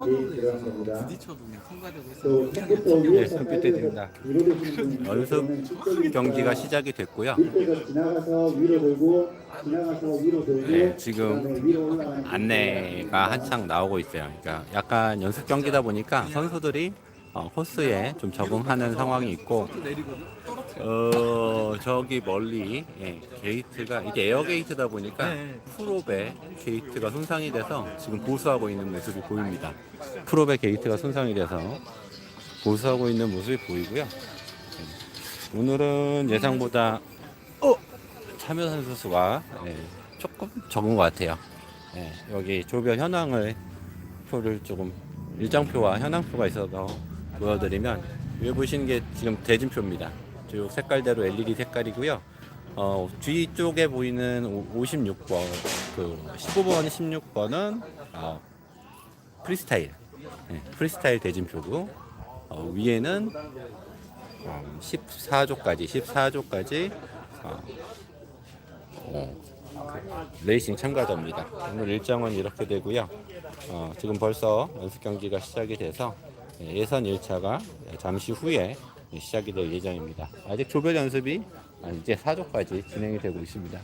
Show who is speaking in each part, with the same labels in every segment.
Speaker 1: 겁니다.
Speaker 2: 부딪혀도 통과되고 있어요.
Speaker 3: 네, 컴퓨터입니다.
Speaker 1: 위로 드시는 분이
Speaker 3: 연습 경기가 시작이 됐고요. 네, 지금 안내가 한창 나오고 있어요. 그러니까 약간 연습 경기다 보니까 선수들이 어, 코스에 좀 적응하는 상황이 있고
Speaker 2: 어
Speaker 3: 저기 멀리 예, 게이트가 이게 에어 게이트다 보니까
Speaker 2: 네.
Speaker 3: 프롭의 게이트가 손상이 돼서 지금 보수하고 있는 모습이 보입니다. 프롭의 게이트가 손상이 돼서 보수하고 있는 모습이 보이고요. 예. 오늘은 예상보다 어, 참여 선 수 수가 예, 조금 적은 것 같아요. 예, 여기 조별 현황을 표를 조금 일정표와 현황표가 있어서 보여드리면 위에 보시는 게 지금 대진표입니다. 쭉 색깔대로 LED 색깔이고요. 어, 뒤쪽에 보이는 오- 56번, 그 15번, 16번은 어, 프리스타일, 네, 프리스타일 대진표고 어, 위에는 어, 14조까지, 14조까지 어, 어, 레이싱 참가자입니다. 오늘 일정은 이렇게 되고요. 어, 지금 벌써 연습 경기가 시작이 돼서 예, 예선 1차가 잠시 후에 시작이 될 예정입니다. 아직 조별 연습이 아, 이제 4조까지 진행이 되고 있습니다.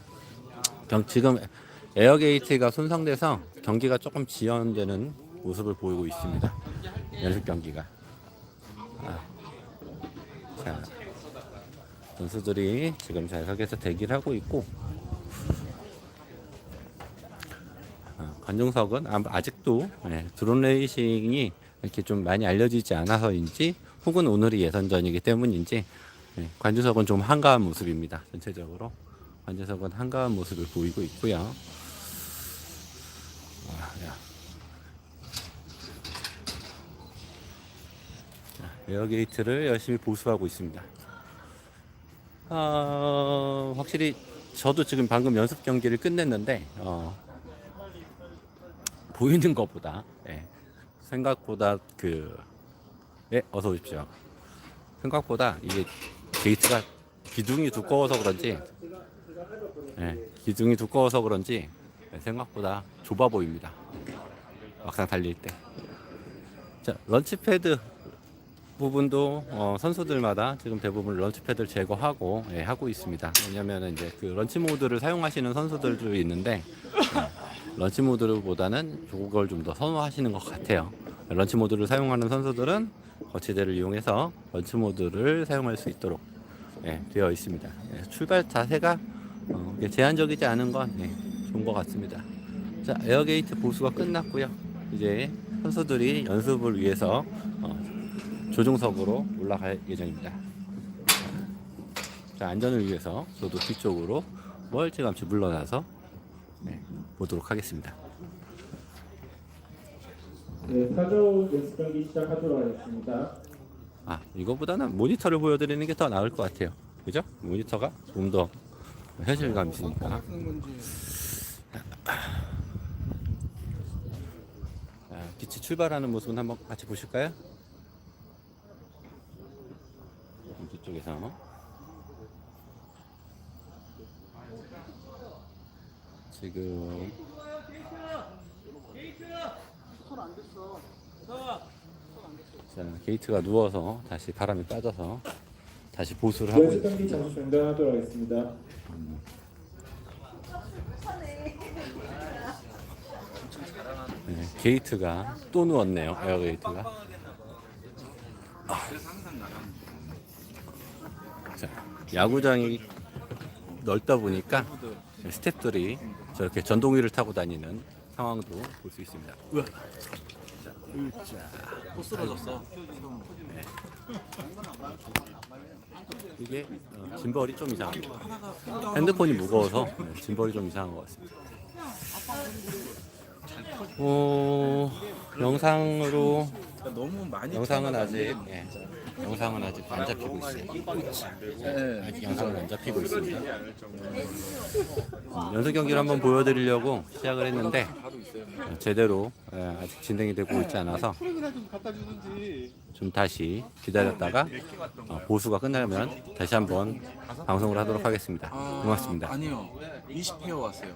Speaker 3: 경- 지금 에어게이트가 손상돼서 경기가 조금 지연되는 모습을 보이고 있습니다. 연습 경기가. 아, 자, 선수들이 지금 좌석에서 대기를 하고 있고 어, 관중석은 아- 아직도 예, 드론 레이싱이 이렇게 좀 많이 알려지지 않아서인지 혹은 오늘이 예선전이기 때문인지 예, 관중석은 좀 한가한 모습입니다. 전체적으로 관중석은 한가한 모습을 보이고 있고요. 아, 에어게이트를 열심히 보수하고 있습니다. 어, 확실히 저도 지금 방금 연습 경기를 끝냈는데 어, 보이는 것보다 예, 생각보다 그 예, 어서 오십시오. 생각보다 이게 게이트가 기둥이 두꺼워서 그런지 예, 기둥이 두꺼워서 그런지 예, 생각보다 좁아 보입니다. 막상 달릴 때. 자, 런치패드 부분도 어, 선수들마다 지금 대부분 런치패드를 제거하고 예, 하고 있습니다. 왜냐하면 이제 그 런치 모드를 사용하시는 선수들도 있는데 예, 런치 모드보다는 그걸 좀 더 선호하시는 것 같아요. 런치 모드를 사용하는 선수들은 거치대를 이용해서 런치 모드를 사용할 수 있도록 예, 되어 있습니다. 예, 출발 자세가 어, 제한적이지 않은 건 예, 좋은 것 같습니다. 자, 에어게이트 보수가 끝났고요. 이제 선수들이 연습을 위해서 어, 조종석으로 올라갈 예정입니다. 자, 안전을 위해서 저도 뒤쪽으로 멀찌감치 물러나서 네, 보도록 하겠습니다.
Speaker 1: 네, 사조 연습 경기 시작하도록 하겠습니다.
Speaker 3: 아, 이거보다는 모니터를 보여드리는 게 더 나을 것 같아요. 그죠? 모니터가 좀 더 현실감 있으니까. 자, 기치 출발하는 모습은 한번 같이 보실까요? 뒤쪽에서 지금 자, 게이트가 누워서 다시 바람이 빠져서 다시 보수를 하고
Speaker 1: 연습 경기
Speaker 3: 있습니다.
Speaker 1: 잠시 중단하도록 하겠습니다.
Speaker 3: 네, 게이트가 또 누웠네요. 에어 게이트가. 자, 야구장이 넓다 보니까 스탭들이 저렇게 전동위를 타고 다니는 상황도 볼 수 있습니다. 우 와. 자, 으쌰.
Speaker 2: 또 쓰러졌어.
Speaker 3: 이게 어, 짐벌이 좀 이상합니다. 핸드폰이 무거워서 네, 짐벌이 좀 이상한 것 같습니다. 어, 영상으로
Speaker 2: 너무 많이.
Speaker 3: 영상은 아직 예, 영상은 아직 안 잡히고 있어요.
Speaker 2: 네.
Speaker 3: 아직 영상은 안 잡히고 있습니다. 음, 연습 경기를 한번 보여드리려고 시작을 했는데 어, 제대로 예, 아직 진행이 되고 있지 않아서 좀 다시 기다렸다가 어, 보수가 끝나면 다시 한번 방송을 하도록 하겠습니다. 고맙습니다.
Speaker 2: 아니요. 20회어 왔어요.